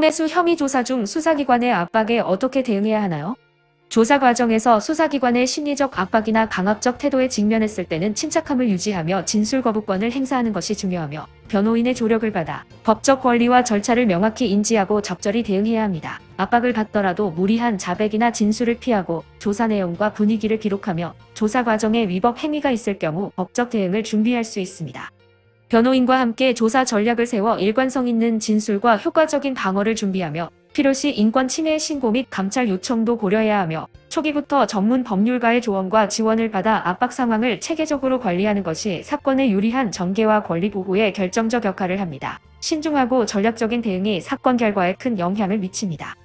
매수 혐의 조사 중 수사기관의 압박에 어떻게 대응해야 하나요? 조사 과정에서 수사기관의 심리적 압박이나 강압적 태도에 직면했을 때는 침착함을 유지하며 진술 거부권을 행사하는 것이 중요하며 변호인의 조력을 받아 법적 권리와 절차를 명확히 인지하고 적절히 대응해야 합니다. 압박을 받더라도 무리한 자백이나 진술을 피하고 조사 내용과 분위기를 기록하며 조사 과정에 위법 행위가 있을 경우 법적 대응을 준비할 수 있습니다. 변호인과 함께 조사 전략을 세워 일관성 있는 진술과 효과적인 방어를 준비하며 필요시 인권 침해 신고 및 감찰 요청도 고려해야 하며 초기부터 전문 법률가의 조언과 지원을 받아 압박 상황을 체계적으로 관리하는 것이 사건의 유리한 전개와 권리 보호에 결정적 역할을 합니다. 신중하고 전략적인 대응이 사건 결과에 큰 영향을 미칩니다.